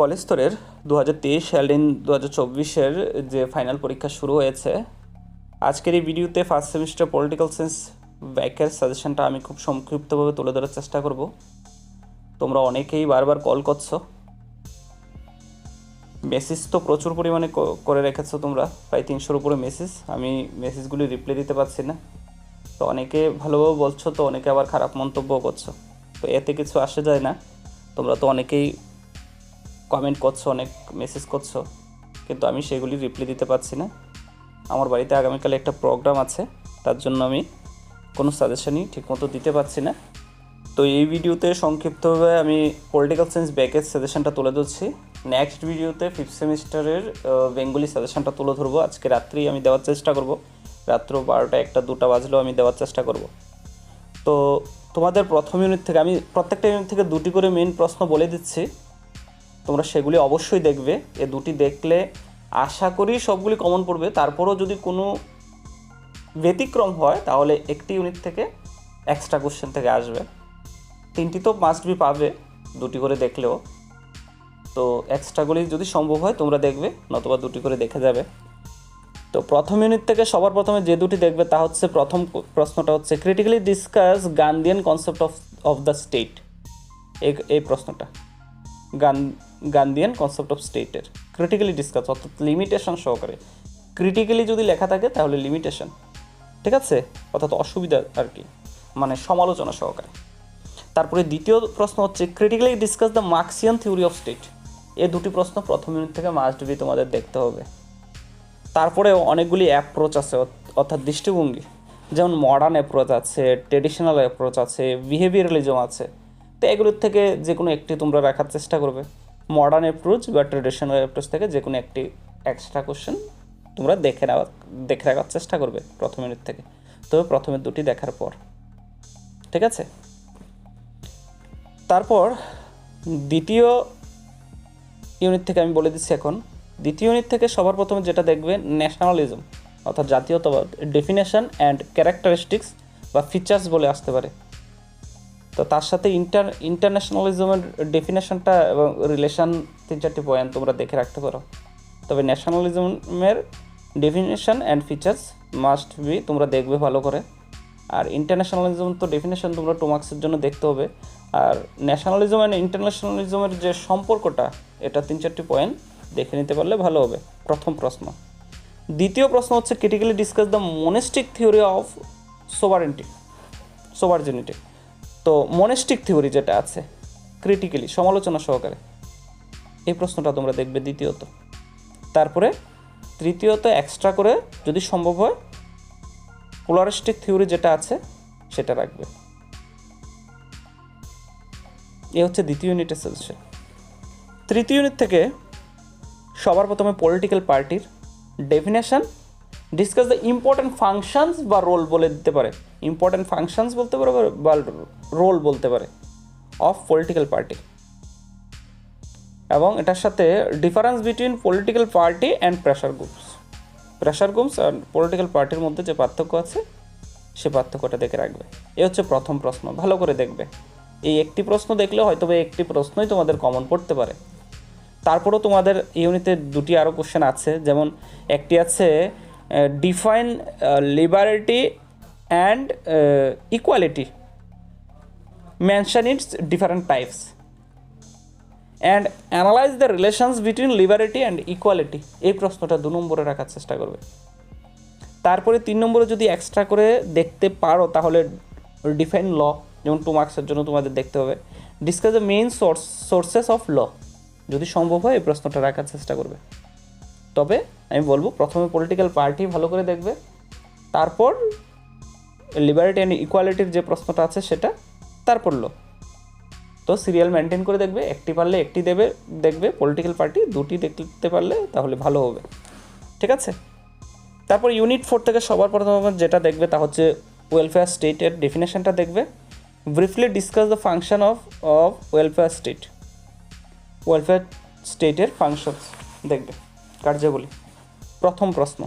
College স্তরের দু হাজার তেইশ অ্যালডিন দু হাজার চব্বিশের যে ফাইনাল পরীক্ষা শুরু হয়েছে, আজকের এই ভিডিওতে ফার্স্ট সেমিস্টার পলিটিক্যাল সায়েন্স ব্যাকের সাজেশনটা আমি খুব সংক্ষিপ্তভাবে তুলে ধরার চেষ্টা করব। তোমরা অনেকেই বারবার কল করছ। মেসেজ তো প্রচুর পরিমাণে করে রেখেছো তোমরা, প্রায় তিনশোর উপরে মেসেজ আমি মেসেজগুলি রিপ্লাই দিতে পারছি না। তো অনেকে ভালোভাবে বলছো, তো অনেকে আবার খারাপ মন্তব্যও করছ। তো এতে কিছু আসে যায় না। তোমরা তো অনেকেই কমেন্ট করছ, অনেক মেসেজ করছ, কিন্তু আমি সেগুলি রিপ্লাই দিতে পারছি না। আমার বাড়িতে আগামীকালে একটা প্রোগ্রাম আছে, তার জন্য আমি কোনো সাজেশনই ঠিকমতো দিতে পারছি না। তো এই ভিডিওতে সংক্ষিপ্তভাবে আমি পলিটিক্যাল সায়েন্স ব্যাকের সাজেশনটা তুলে ধরছি। নেক্সট ভিডিওতে ফিফথ সেমিস্টারের বেঙ্গলি সাজেশনটা তুলে ধরবো। আজকে রাত্রি আমি দেওয়ার চেষ্টা করব। রাত্র বারোটা একটা, দুটা বাজলেও আমি দেওয়ার চেষ্টা করব। তো তোমাদের প্রথম ইউনিট থেকে, আমি প্রত্যেকটা ইউনিট থেকে দুটি করে মেন প্রশ্ন বলে দিচ্ছি। তোমরা সেগুলি অবশ্যই দেখবে। এ দুটি দেখলে আশা করি সবগুলি কমন পড়বে। তারপরও যদি কোনো ব্যতিক্রম হয়, তাহলে একটি ইউনিট থেকে এক্সট্রা কোশ্চেন থেকে আসবে। তিনটি তো মাস্ট বি পাবে, দুটি করে দেখলেও। তো এক্সট্রাগুলি যদি সম্ভব হয়, তোমরা দেখবে, নতুবা দুটি করে দেখে যাবে। তো প্রথম ইউনিট থেকে সবার প্রথমে যে দুটি দেখবে, তা হচ্ছে প্রথম প্রশ্নটা হচ্ছে critically discuss Gandhian concept of of the state এই প্রশ্নটা। গান গান্ধিয়ান কনসেপ্ট অফ স্টেটের ক্রিটিক্যালি ডিসকাস অর্থাৎ লিমিটেশন সহকারে। ক্রিটিক্যালি যদি লেখা থাকে, তাহলে লিমিটেশন ঠিক আছে? অর্থাৎ অসুবিধা আর কি। মানে সমালোচনা সহকারে। তারপরে দ্বিতীয় প্রশ্ন হচ্ছে critically discuss the Marxian theory of state এ দুটি প্রশ্ন প্রথম ইউনিট থেকে মাস্ট বি তোমাদের দেখতে হবে। তারপরে অনেকগুলি অ্যাপ্রোচ আছে অর্থাৎ দৃষ্টিভঙ্গি। যেমন মডার্ন অ্যাপ্রোচ আছে ট্রেডিশনাল অ্যাপ্রোচ আছে বিহেভিয়ারালিজম আছে। তো এগুলোর থেকে যে কোনো একটি তোমরা রাখার চেষ্টা করবে। মডার্ন অ্যাপ্রোচ বা ট্রেডিশনাল অ্যাপ্রোচ থেকে যে কোনো একটি এক্সট্রা কোশ্চেন তোমরা দেখে নেওয়ার দেখে রাখার চেষ্টা করবে প্রথম ইউনিট থেকে। তবে প্রথমে দুটি দেখার পর। ঠিক আছে? তারপর দ্বিতীয় ইউনিট থেকে আমি বলে দিচ্ছি এখন, দ্বিতীয় ইউনিট থেকে সবার প্রথমে যেটা দেখবে ন্যাশনালিজম অর্থাৎ জাতীয়তাবাদ ডেফিনেশন অ্যান্ড ক্যারেক্টারিস্টিক্স বা ফিচার্স বলে আসতে পারে। তো তার সাথে ইন্টার ইন্টারন্যাশনালিজমের ডেফিনেশনটা এবং রিলেশন তিন চারটি পয়েন্ট তোমরা দেখে রাখতে পারো। তবে ন্যাশনালিজমের definition and features must be তোমরা দেখবে ভালো করে। আর ইন্টারন্যাশনালিজম তো ডেফিনেশন তোমরা টু মার্কসের জন্য দেখতে হবে। আর ন্যাশনালিজম অ্যান্ড ইন্টারন্যাশনালিজমের যে সম্পর্কটা, এটা তিন চারটি পয়েন্ট দেখে নিতে পারলে ভালো হবে। প্রথম প্রশ্ন। দ্বিতীয় প্রশ্ন হচ্ছে critically discuss the monistic theory of sovereignty sovereignty তো মনেস্টিক থিওরি যেটা আছে ক্রিটিক্যালি সমালোচনা সহকারে, এই প্রশ্নটা তোমরা দেখবে দ্বিতীয়ত। তারপরে তৃতীয়ত এক্সট্রা করে যদি সম্ভব হয় পোলারিস্টিক থিওরি যেটা আছে, সেটা রাখবে। এ হচ্ছে দ্বিতীয় ইউনিটের সাজেশন তৃতীয় ইউনিট থেকে সবার প্রথমে পলিটিক্যাল পার্টির definition discuss the important functions বা রোল বলে দিতে পারে। ইম্পর্ট্যান্ট ফাংশনস বলতে পারে বা রোল বলতে পারে অফ পলিটিক্যাল পার্টি এবং এটার সাথে difference between political party and pressure groups pressure groups R political পার্টির মধ্যে যে পার্থক্য আছে, সে পার্থক্যটা দেখে রাখবে। এ হচ্ছে প্রথম প্রশ্ন, ভালো করে দেখবে। এই একটি প্রশ্ন দেখলে হয়তো বা একটি প্রশ্নই তোমাদের কমন পড়তে পারে। তারপরেও তোমাদের ইউনিতে দুটি আরও কোশ্চেন আছে, যেমন একটি আছে define liberty and equality mention its different types and analyse the relations between liberty and equality এই প্রশ্নটা দু নম্বরে রাখার চেষ্টা করবে। তারপরে তিন নম্বরে যদি এক্সট্রা করে দেখতে পারো, তাহলে ডিফাইন ল যেমন টু মার্কসের জন্য তোমাদের দেখতে হবে। Discuss the main source sources of law যদি সম্ভব হয়, এই প্রশ্নটা রাখার চেষ্টা করবে। তবে আমি বলব প্রথমে পলিটিক্যাল পার্টি ভালো করে দেখবে, তারপর লিবারিটি অ্যান্ড ইকুয়ালিটির যে প্রশ্নটা আছে সেটা, তারপর লো তো সিরিয়াল মেনটেন করে দেখবে, একটি পারলে একটি দেবে, দেখবে পলিটিক্যাল পার্টি দুটি দেখতে পারলে তাহলে ভালো হবে। ঠিক আছে? তারপর ইউনিট ফোর থেকে সবার প্রথমে যেটা দেখবে তা হচ্ছে ওয়েলফেয়ার স্টেটের ডেফিনেশনটা দেখবে। Briefly discuss the function of of welfare state welfare স্টেটের ফাংশনস দেখবে। কার্যাবলী। প্রথম প্রশ্ন।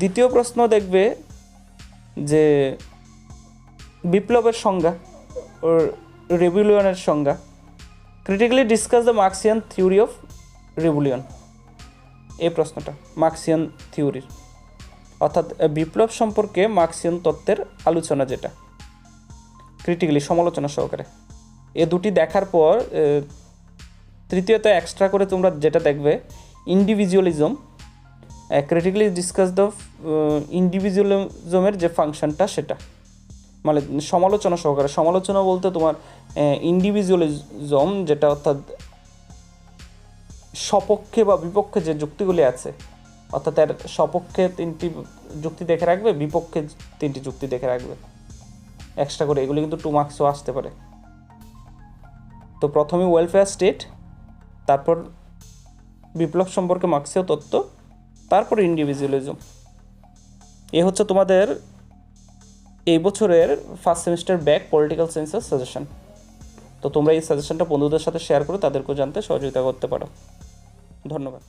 দ্বিতীয় প্রশ্ন দেখবে যে বিপ্লবের সংজ্ঞা ও রেভিলিয়নের সংজ্ঞা। Critically discuss the Marxian theory of revolution এই প্রশ্নটা মার্কসিয়ান থিওরির অর্থাৎ বিপ্লব সম্পর্কে মার্কসিয়ান তত্ত্বের আলোচনা যেটা। ক্রিটিক্যালি সমালোচনা সহকারে। এ দুটি দেখার পর তৃতীয়ত এক্সট্রা করে তোমরা যেটা দেখবে ইন্ডিভিজুয়ালিজম ক্রিটিক্যালি ডিসকাস দ্য ইন্ডিভিজুয়ালিজমের যে ফাংশনটা সেটা। মানে সমালোচনা সহকারে, সমালোচনা বলতে তোমার ইন্ডিভিজুয়ালিজম যেটা অর্থাৎ সপক্ষে বা বিপক্ষে যে যুক্তিগুলি আছে, অর্থাৎ এর সপক্ষে তিনটি যুক্তি দেখে রাখবে, বিপক্ষে তিনটি যুক্তি দেখে রাখবে। এক্সট্রা করে, এগুলি কিন্তু টু মার্কসও আসতে পারে। তো প্রথমে ওয়েলফেয়ার স্টেট তারপর বিপ্লব সম্পর্কে মার্ক্সীয় তত্ত্ব, তারপর ইন্ডিভিজুয়ালিজম এ হচ্ছে তোমাদের এই বছরের ফার্স্ট সেমিস্টার ব্যাক পলিটিক্যাল সায়েন্সের সাজেশন তো তোমরা এই সাজেশনটা বন্ধুদের সাথে শেয়ার করে তাদেরকেও জানতে সহযোগিতা করতে পারো। ধন্যবাদ।